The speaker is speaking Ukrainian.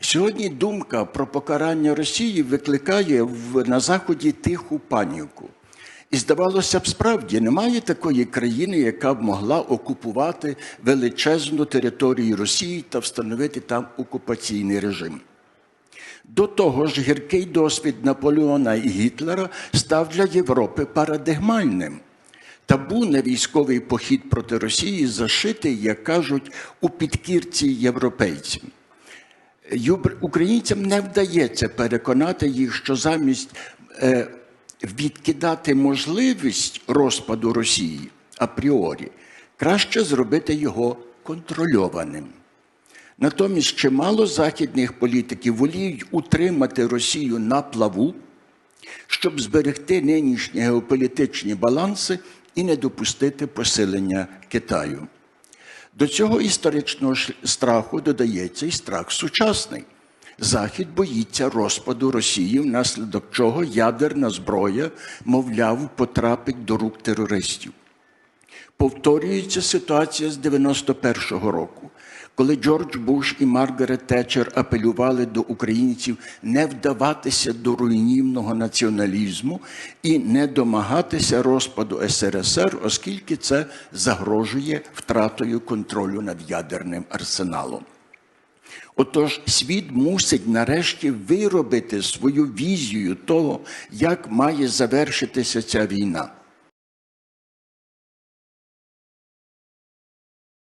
Сьогодні думка про покарання Росії викликає в, на Заході тиху паніку. І здавалося б, справді немає такої країни, яка б могла окупувати величезну територію Росії та встановити там окупаційний режим. До того ж, гіркий досвід Наполеона і Гітлера став для Європи парадигмальним. Табу на військовий похід проти Росії зашитий, як кажуть, у підкірці європейців. Українцям не вдається переконати їх, що замість е, відкидати можливість розпаду Росії апріорі, краще зробити його контрольованим. Натомість чимало західних політиків воліють утримати Росію на плаву, щоб зберегти нинішні геополітичні баланси і не допустити посилення Китаю. До цього історичного страху додається і страх сучасний. Захід боїться розпаду Росії, внаслідок чого ядерна зброя, мовляв, потрапить до рук терористів. Повторюється ситуація з 91-го року, коли Джордж Буш і Маргарет Тетчер апелювали до українців не вдаватися до руйнівного націоналізму і не домагатися розпаду СРСР, оскільки це загрожує втратою контролю над ядерним арсеналом. Отож, світ мусить нарешті виробити свою візію того, як має завершитися ця війна.